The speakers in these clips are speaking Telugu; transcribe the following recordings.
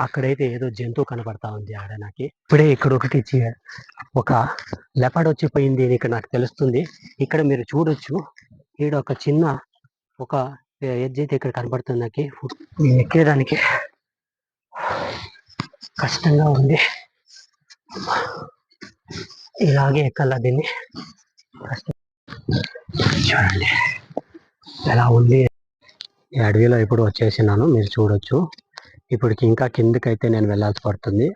అక్కడైతే ఏదో జంతువు కనబడతా ఉంది ఆడ నాకు. ఇప్పుడే ఇక్కడ ఒకటి ఒక లెపడ్ వచ్చిపోయింది అని ఇక్కడ నాకు తెలుస్తుంది. ఇక్కడ మీరు చూడొచ్చు. ఈడ ఒక చిన్న ఒక ఎడ్జ్ అయితే ఇక్కడ కనబడుతుంది నాకు. నేను ఎక్కేదానికి కష్టంగా ఉంది. ఇలాగే ఎక్కల్లా దీన్ని? కష్టం. చూడండి. ఎలా ఉంది. ఈ అడవిలో ఇప్పుడు వచ్చేసినాను. మీరు చూడొచ్చు. ఇప్పటికి ఇంకా కిందకైతే నేను వెళ్ళాల్సి పడుతుంది.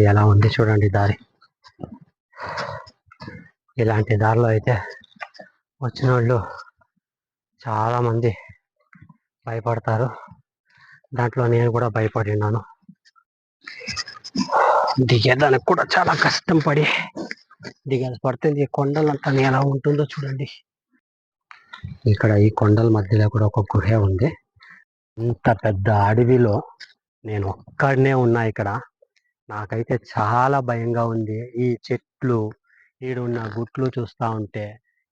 ఎలా ఉంది చూడండి దారి. ఇలాంటి దారిలో అయితే వచ్చిన వాళ్ళు చాలా మంది భయపడతారు. దాంట్లో నేను కూడా భయపడినాను. దిగేదానికి కూడా చాలా కష్టం పడి దిగాల్సి పడుతుంది. ఈ కొండలంతా ఎలా ఉంటుందో చూడండి. ఇక్కడ ఈ కొండల మధ్యలో కూడా ఒక గుహ ఉంది. ఇంత పెద్ద అడవిలో నేను ఒక్కడనే ఉన్నా ఇక్కడ. నాకైతే చాలా భయంగా ఉంది. ఈ చెట్లు ఈడున్న గుట్లు చూస్తా ఉంటే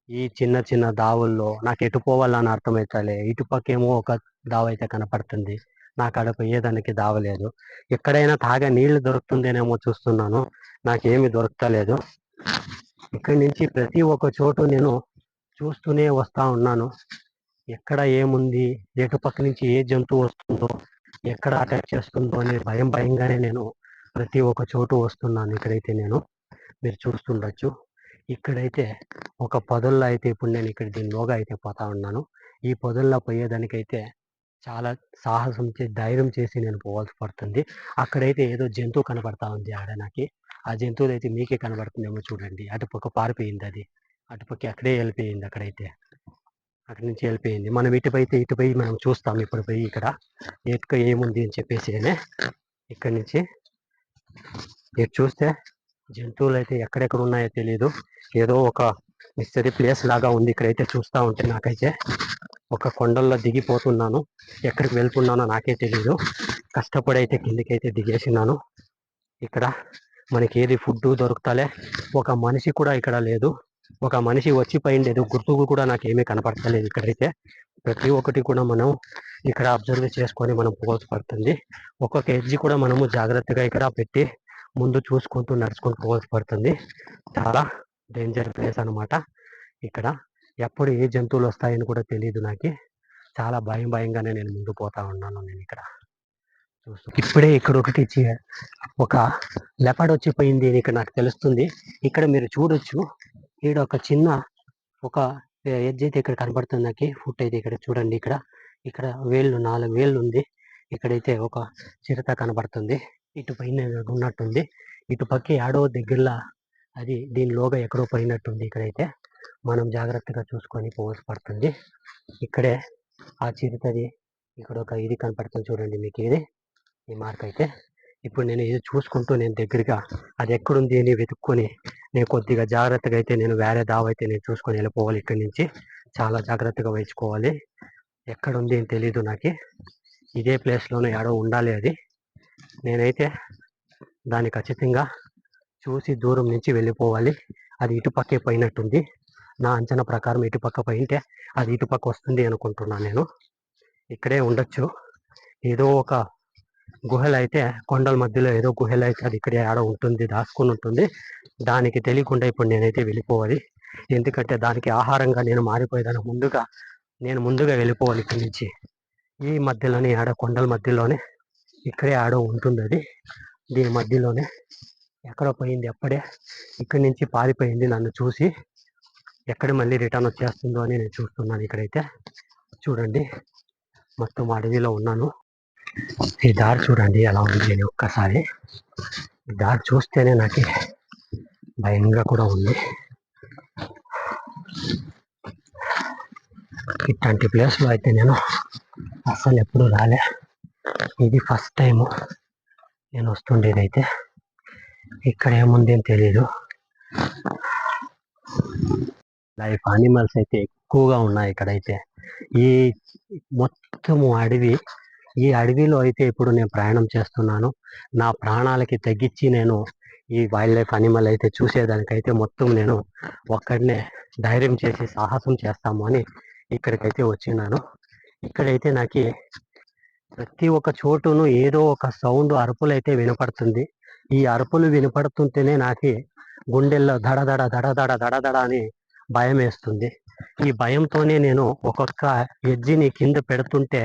ఈ చిన్న చిన్న దావుల్లో నాకు ఎటు పోవాలని అర్థమవుతలే ఇటు పక్కేమో ఒక దావ అయితే కనపడుతుంది. నాకు అడకు ఏదానికి దావలేదు. ఎక్కడైనా తాగే నీళ్ళు దొరుకుతుందేనేమో చూస్తున్నాను. నాకేమి దొరకలేదు ఇక్కడి నుంచి ప్రతి ఒక్క చోటు నేను చూస్తూనే వస్తా ఉన్నాను. ఎక్కడ ఏముంది ఏకపక్క నుంచి ఏ జంతువు వస్తుందో ఎక్కడ అటాక్ చేస్తుందో అనే భయం భయంగానే నేను ప్రతి ఒక్క చోటు వస్తున్నాను. ఇక్కడైతే నేను మీరు చూస్తుండొచ్చు. ఇక్కడైతే ఒక పొదల్లో అయితే ఇప్పుడు నేను ఇక్కడ దీనిలోగా అయితే పోతా ఉన్నాను. ఈ పొదల్లో పోయేదానికైతే చాలా సాహసం చేసి ధైర్యం చేసి నేను పోవాల్సి పడుతుంది. అక్కడైతే ఏదో జంతువు కనబడతా ఉంది ఆడ నాకు ఆ జంతువులు అయితే మీకే కనబడుతుందేమో చూడండి. అటుపక్క పారిపోయింది అది. అటుపక్క అక్కడే వెళ్ళిపోయింది అక్కడైతే. అక్కడి నుంచి వెళ్ళిపోయింది. మనం ఇటుపైతే ఇటుపై మనం చూస్తాం ఇప్పుడు పోయి ఇక్కడ. ఎటుక ఏముంది అని చెప్పేసి ఇక్కడి నుంచి ఇటు చూస్తే జంతువులు అయితే ఎక్కడెక్కడ ఉన్నాయో తెలియదు ఏదో ఒక మిస్టరీ ప్లేస్ లాగా ఉంది ఇక్కడైతే చూస్తా ఉంటే నాకైతే. ఒక కొండల్లో దిగిపోతున్నాను. ఎక్కడికి వెళ్తున్నానో నాకే తెలియదు కష్టపడి అయితే కిందికైతే దిగేసినాను. ఇక్కడ మనకి ఏది ఫుడ్ దొరుకుతలే. ఒక మనిషి కూడా ఇక్కడ లేదు. ఒక మనిషి వచ్చి గుర్తుకు కూడా నాకు ఏమీ కనపడతలేదు ఇక్కడైతే. ప్రతి ఒక్కటి కూడా మనం ఇక్కడ అబ్జర్వ్ చేసుకొని మనం పోవాల్సి పడుతుంది. ఒక్కొక్క ఎడ్జి కూడా మనము జాగ్రత్తగా ఇక్కడ పెట్టి ముందు చూసుకుంటూ నడుచుకుంటూ పోవాల్సి పడుతుంది. చాలా డేంజర్ ప్లేస్ అన్నమాట ఇక్కడ. ఎప్పుడు ఏ జంతువులు వస్తాయని కూడా తెలియదు నాకు. చాలా భయం భయంగానే నేను ముందు పోతా ఉన్నాను నేను ఇక్కడ. చూస్తూ ఇప్పుడే ఇక్కడ ఒకటి ఒక లెపడ్ వచ్చిపోయింది అని ఇక్కడ నాకు తెలుస్తుంది. ఇక్కడ మీరు చూడొచ్చు. ఈడ ఒక చిన్న ఒక ఎడ్జ్ అయితే ఇక్కడ కనబడుతుంది నాకు ఫుట్ అయితే ఇక్కడ చూడండి ఇక్కడ. ఇక్కడ వేళ్ళు నాలుగు వేళ్ళు ఉంది. ఇక్కడైతే ఒక చిరత కనబడుతుంది. ఇటు పైన ఉన్నట్టుంది. ఇటు పక్క ఆడో దగ్గరలో అది దీనిలోగా ఎక్కడో పోయినట్టుంది ఇక్కడైతే. మనం జాగ్రత్తగా చూసుకొని పోవాల్సి పడుతుంది. ఇక్కడే ఆ చిరుతది ఇక్కడ ఒక ఇది కనపడుతుంది చూడండి మీకు ఇది. ఈ మార్క్ అయితే. ఇప్పుడు నేను ఇది చూసుకుంటూ నేను దగ్గరగా అది ఎక్కడుంది అని వెతుక్కొని నేను కొద్దిగా జాగ్రత్తగా అయితే నేను వేరే దావ అయితే నేను చూసుకొని వెళ్ళిపోవాలి ఇక్కడి నుంచి. చాలా జాగ్రత్తగా వేసుకోవాలి. ఎక్కడ ఉంది అని తెలీదు నాకు. ఇదే ప్లేస్లోనే ఎడో ఉండాలి అది. నేనైతే దాన్ని ఖచ్చితంగా చూసి దూరం నుంచి వెళ్ళిపోవాలి. అది ఇటుపక్కే పోయినట్టుంది. నా అంచనా ప్రకారం ఇటుపక్క పోయింటే అది ఇటుపక్క వస్తుంది అనుకుంటున్నాను నేను. ఇక్కడే ఉండొచ్చు. ఏదో ఒక గుహలు అయితే కొండల మధ్యలో ఏదో గుహలు అయితే అది ఇక్కడే ఆడ ఉంటుంది దాచుకొని ఉంటుంది. దానికి తెలియకుండా ఇప్పుడు నేనైతే వెళ్ళిపోవాలి. ఎందుకంటే దానికి ఆహారంగా నేను మారిపోయేదాన్ని. ముందుగా నేను ముందుగా వెళ్ళిపోవాలి ఇక్కడి నుంచి. ఈ మధ్యలోనే ఆడ కొండల మధ్యలోనే ఇక్కడే ఆడ ఉంటుంది అది. దీని మధ్యలోనే ఎక్కడ పోయింది ఎప్పుడే ఇక్కడి నుంచి పారిపోయింది నన్ను చూసి. ఎక్కడ మళ్ళీ రిటర్న్ వచ్చేస్తుందో అని నేను చూస్తున్నాను ఇక్కడైతే. చూడండి. మొత్తం అడవిలో ఉన్నాను. ఈ దారి చూడండి ఎలా ఉంది నేను ఒక్కసారి. ఈ దారి చూస్తేనే నాకు భయంగా కూడా ఉంది. ఇట్లాంటి ప్లేస్లో అయితే నేను అసలు ఎప్పుడు రాలే. ఇది ఫస్ట్ టైము నేను వస్తుండేది అయితే. ఇక్కడ ఏముంది అని తెలీదు. లైఫ్ అనిమల్స్ అయితే ఎక్కువగా ఉన్నాయి ఇక్కడైతే. ఈ మొత్తము అడవి ఈ అడవిలో అయితే ఇప్పుడు నేను ప్రయాణం చేస్తున్నాను. నా ప్రాణాలకి తగ్గించి నేను ఈ వైల్డ్ లైఫ్ అనిమల్ అయితే చూసేదానికైతే మొత్తం నేను ఒక్కడనే ధైర్యం చేసి సాహసం చేస్తాము అని ఇక్కడికైతే వచ్చినాను. ఇక్కడైతే నాకు ప్రతి ఒక్క చోటును ఏదో ఒక సౌండ్ అరుపులు అయితే వినపడుతుంది. ఈ అరుపులు వినపడుతుంటేనే నాకు గుండెల్లో దడ దడ దడ దడ దడ దడ అని భయం వేస్తుంది. ఈ భయంతోనే నేను ఒక్కొక్క ఎడ్జిని కింద పెడుతుంటే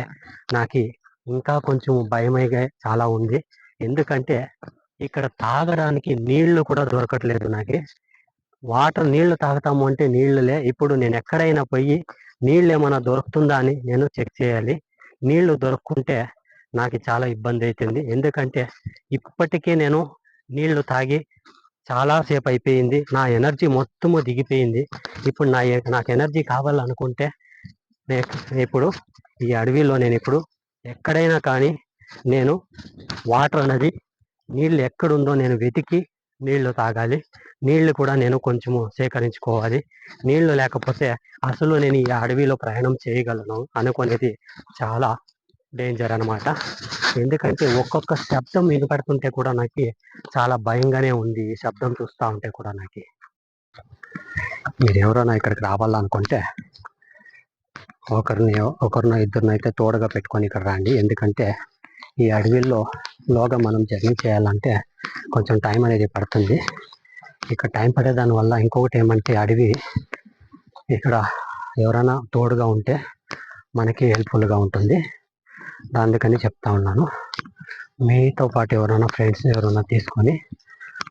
నాకు ఇంకా కొంచెం భయమైగా చాలా ఉంది. ఎందుకంటే ఇక్కడ తాగడానికి నీళ్ళు కూడా దొరకట్లేదు నాకు వాటర్ నీళ్ళు తాగుతాము అంటే నీళ్ళులే ఇప్పుడు నేను ఎక్కడైనా పోయి నీళ్ళు ఏమైనా దొరుకుతుందా అని నేను చెక్ చేయాలి. నీళ్ళు దొరుకుంటే నాకు చాలా ఇబ్బంది అవుతుంది ఎందుకంటే ఇప్పటికే నేను నీళ్ళు తాగి చాలాసేపు అయిపోయింది. నా ఎనర్జీ మొత్తము దిగిపోయింది. ఇప్పుడు నా నాకు ఎనర్జీ కావాలనుకుంటే ఇప్పుడు ఈ అడవిలో నేను ఇప్పుడు ఎక్కడైనా కానీ నేను వాటర్ అనేది నీళ్ళు ఎక్కడుందో నేను వెతికి నీళ్ళు తాగాలి. నీళ్ళు కూడా నేను కొంచెము సేకరించుకోవాలి. నీళ్ళు లేకపోతే అసలు నేను ఈ అడవిలో ప్రయాణం చేయగలను అనుకునేది చాలా డేంజర్ అనమాట ఎందుకంటే ఒక్కొక్క శబ్దం వినపడుతుంటే కూడా నాకు చాలా భయంగానే ఉంది. ఈ శబ్దం చూస్తూ ఉంటే కూడా నాకు. మీరు ఎవరైనా ఇక్కడికి రావాలనుకుంటే ఒకరిని ఒకరినో ఇద్దరినైతే అయితే తోడుగా పెట్టుకొని ఇక్కడ రండి. ఎందుకంటే ఈ అడవిలో లోగా మనం జర్నీ చేయాలంటే కొంచెం టైం అనేది పడుతుంది. ఇక్కడ టైం పడేదాని వల్ల ఇంకొకటి ఏమంటే అడవి ఇక్కడ ఎవరైనా తోడుగా ఉంటే మనకి హెల్ప్ఫుల్గా ఉంటుంది. అందుకని చెప్తా ఉన్నాను. మీతో పాటు ఎవరైనా ఫ్రెండ్స్ ఎవరైనా తీసుకొని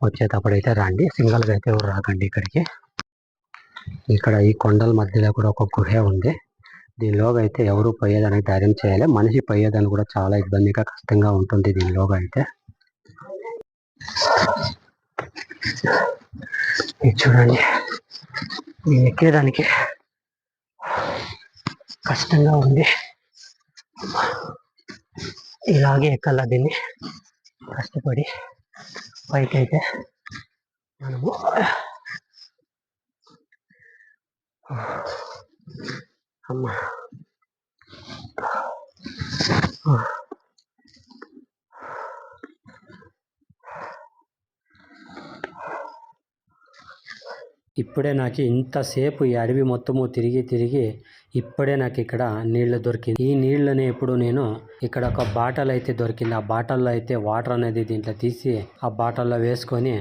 వచ్చేటప్పుడు అయితే రండి. సింగల్గా అయితే ఎవరు రాకండి ఇక్కడికి. ఇక్కడ ఈ కొండల మధ్యలో కూడా ఒక గుహ ఉంది. దీనిలోగా అయితే ఎవరు పోయేదానికి ధైర్యం చేయాలి. మనిషి పోయేదానికి కూడా చాలా ఇబ్బందిగా కష్టంగా ఉంటుంది దీనిలోగా అయితే చూడండి. నేను ఎక్కేదానికి కష్టంగా ఉంది. ఇలాగే ఎక్కాల దీన్ని. కష్టపడి పైకి అయితే మనము అమ్మ. ఇప్పుడే నాకు ఇంతసేపు ఈ అడవి మొత్తము తిరిగి తిరిగి ఇప్పుడే నాకు ఇక్కడ నీళ్ళు దొరికింది. ఈ నీళ్ళని ఇప్పుడు నేను ఇక్కడ ఒక బాటల్ అయితే దొరికింది. ఆ బాటల్లో అయితే వాటర్ అనేది దీంట్లో తీసి ఆ బాటల్లో వేసుకొని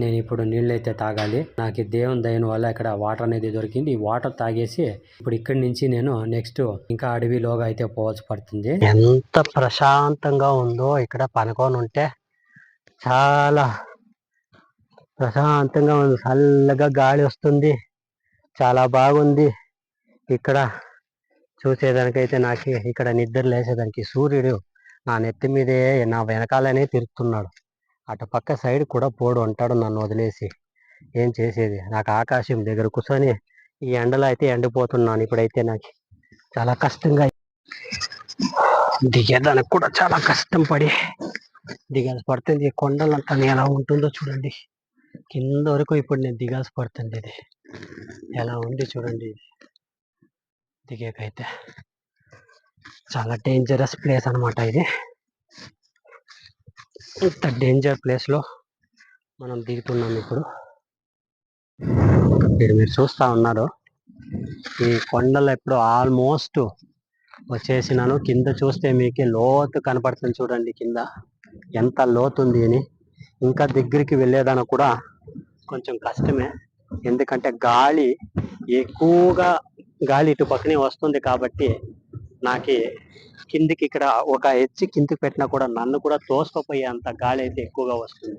నేను ఇప్పుడు నీళ్ళు అయితే తాగాలి. నాకు దేవుని దయని వల్ల ఇక్కడ వాటర్ అనేది దొరికింది. ఈ వాటర్ తాగేసి ఇప్పుడు ఇక్కడి నుంచి నేను నెక్స్ట్ ఇంకా అడవిలోగా అయితే పోవాల్సి పడుతుంది. ఎంత ప్రశాంతంగా ఉందో ఇక్కడ పనుకొని ఉంటే చాలా ప్రశాంతంగా ఉంది. చల్లగా గాలి వస్తుంది. చాలా బాగుంది. ఇక్కడ చూసేదానికైతే నాకు ఇక్కడ నిద్ర లేసేదానికి సూర్యుడు నా నెత్తి మీదే నా వెనకాలనే తిరుగుతున్నాడు. అటు పక్క సైడ్ కూడా పోడు ఉంటాడు నన్ను వదిలేసి. ఏం చేసేది? నాకు ఆకాశం దగ్గర కూర్చొని ఈ ఎండలో అయితే ఎండిపోతున్నాను ఇప్పుడైతే నాకు చాలా కష్టంగా దిగేదానికి కూడా చాలా కష్టం పడి దిగాల్సి పడుతుంది. కొండలంతా ఎలా ఉంటుందో చూడండి. కింద వరకు ఇప్పుడు నేను దిగాల్సి పడుతుంది ఇది. ఎలా ఉంది చూడండి ఇది. దిగేకైతే చాలా డేంజరస్ ప్లేస్ అన్నమాట ఇది. ఇంత డేంజర్ ప్లేస్లో మనం దిగుతున్నాం ఇప్పుడు. ఇక్కడ మీరు చూస్తా ఉన్నారు. ఈ కొండలు ఎప్పుడు ఆల్మోస్ట్ వచ్చేసినాను. కింద చూస్తే మీకు లోతు కనపడుతుంది చూడండి కింద. ఎంత లోతు ఉంది అని. ఇంకా దగ్గరికి వెళ్ళేదానికి కూడా కొంచెం కష్టమే. ఎందుకంటే గాలి ఎక్కువగా గాలి ఇటు పక్కనే వస్తుంది కాబట్టి నాకు కిందికి ఇక్కడ ఒక హెచ్చి కిందికి పెట్టినా కూడా నన్ను కూడా తోసుకుపోయే అంత గాలి అయితే ఎక్కువగా వస్తుంది.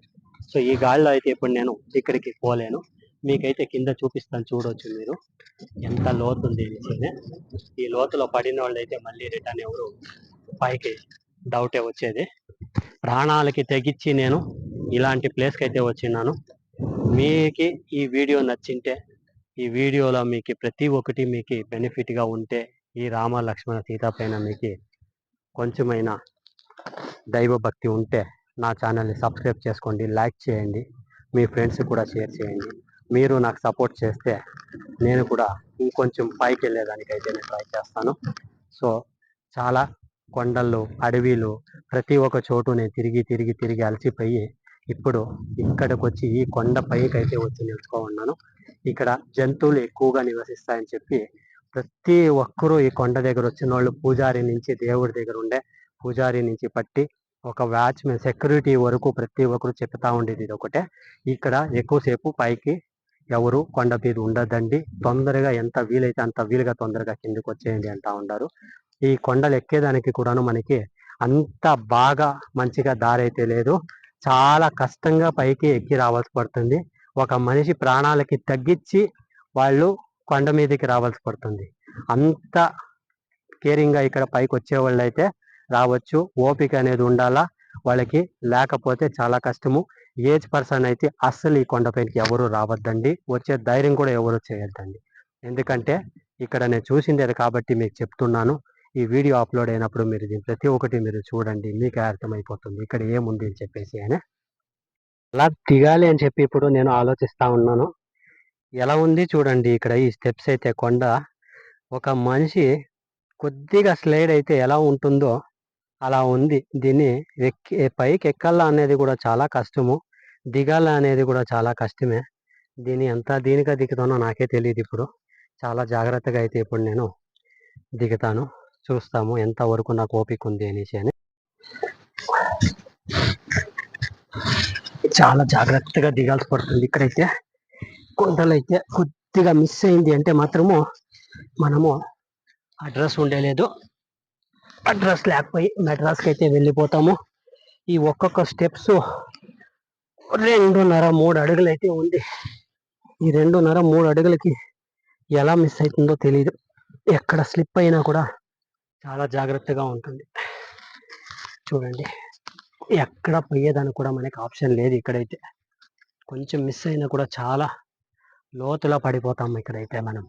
సో ఈ గాలిలో అయితే ఇప్పుడు నేను ఇక్కడికి పోలేను. మీకైతే కింద చూపిస్తాను చూడవచ్చు మీరు. ఎంత లోతు ఉంది ఈ లోతులో పడిన వాళ్ళు అయితే మళ్ళీ రిటర్న్ ఎవరు పైకి డౌటే వచ్చేది. ప్రాణాలకి తెగించి నేను ఇలాంటి ప్లేస్కి అయితే వచ్చినాను. మీకు ఈ వీడియో నచ్చింటే ఈ వీడియోలో మీకు ప్రతి ఒక్కటి మీకు బెనిఫిట్గా ఉంటే ఈ రామ లక్ష్మణ సీత పైన మీకు కొంచెమైనా దైవభక్తి ఉంటే నా ఛానల్ని సబ్స్క్రైబ్ చేసుకోండి లైక్ చేయండి మీ ఫ్రెండ్స్ కూడా షేర్ చేయండి. మీరు నాకు సపోర్ట్ చేస్తే నేను కూడా ఇంకొంచెం పైకి వెళ్ళేదానికైతే నేను ట్రై చేస్తాను. సో చాలా కొండలు అడవిలు ప్రతి ఒక్క చోటు నేను తిరిగి తిరిగి తిరిగి అలసిపోయి ఇప్పుడు ఇక్కడికి వచ్చి ఈ కొండ పైకి అయితే వచ్చి నిలుచుకో ఉన్నాను ఇక్కడ జంతువులు ఎక్కువగా నివసిస్తాయని చెప్పి ప్రతి ఒక్కరూ ఈ కొండ దగ్గర వచ్చిన వాళ్ళు పూజారి నుంచి దేవుడి దగ్గర ఉండే పూజారి నుంచి పట్టి ఒక వాచ్మెన్ సెక్యూరిటీ వరకు ప్రతి ఒక్కరు చెప్తా ఉండేది ఇది ఒకటే ఇక్కడ ఎక్కువసేపు పైకి ఎవరు కొండ మీద ఉండదండి తొందరగా ఎంత వీలైతే అంత వీలుగా తొందరగా కిందకి వచ్చేయండి అంటా ఉంటారు ఈ కొండలు ఎక్కేదానికి కూడాను మనకి అంత బాగా మంచిగా దారి అయితే లేదు. చాలా కష్టంగా పైకి ఎక్కి రావాల్సి పడుతుంది. ఒక మనిషి ప్రాణాలకి తగ్గించి వాళ్ళు కొండ మీదకి రావాల్సి పడుతుంది. అంత కేరింగ్గా ఇక్కడ పైకి వచ్చేవాళ్ళు అయితే రావచ్చు. ఓపిక అనేది ఉండాలా? వాళ్ళకి లేకపోతే చాలా కష్టము. ఏజ్ పర్సన్ అయితే అస్సలు ఈ కొండపైకి ఎవరు రావద్దండి. వచ్చే ధైర్యం కూడా ఎవరు చేయొద్దండి. ఎందుకంటే ఇక్కడ నేను చూసింది అది కాబట్టి మీకు చెప్తున్నాను. ఈ వీడియో అప్లోడ్ అయినప్పుడు మీరు దీని ప్రతి ఒక్కటి మీరు చూడండి. మీకే అర్థమైపోతుంది. ఇక్కడ ఏముంది అని చెప్పేసి అని. అలా దిగాలి అని చెప్పి ఇప్పుడు నేను ఆలోచిస్తా ఉన్నాను. ఎలా ఉంది చూడండి ఇక్కడ ఈ స్టెప్స్ అయితే కొండ. ఒక మనిషి కొద్దిగా స్లైడ్ అయితే ఎలా ఉంటుందో అలా ఉంది. దీన్ని ఎక్కి పైకి ఎక్కాలా అనేది కూడా చాలా కష్టము. దిగాల అనేది కూడా చాలా కష్టమే. దీన్ని ఎంత దీనిగా దిగుతానో నాకే తెలియదు ఇప్పుడు. చాలా జాగ్రత్తగా అయితే ఇప్పుడు నేను దిగుతాను. చూస్తాము ఎంత వరకు నాకు ఓపిక ఉంది అనేసి అని. చాలా జాగ్రత్తగా దిగాల్సి పడుతుంది ఇక్కడైతే. కొండలు అయితే కొద్దిగా మిస్ అయింది అంటే మాత్రము మనము అడ్రస్ ఉండేలేదు అడ్రస్ లేకపోయి మెడ్రాస్కి అయితే వెళ్ళిపోతాము. ఈ ఒక్కొక్క స్టెప్స్ రెండున్నర మూడు అడుగులు అయితే ఉంది. ఈ రెండున్నర మూడు అడుగులకి ఎలా మిస్ అవుతుందో తెలియదు ఎక్కడ స్లిప్ అయినా కూడా చాలా జాగ్రత్తగా ఉంటుంది. చూడండి. ఎక్కడ పోయేదానికి కూడా మనకి ఆప్షన్ లేదు ఇక్కడైతే. కొంచెం మిస్ అయినా కూడా చాలా లోతులో పడిపోతాం ఇక్కడైతే మనం.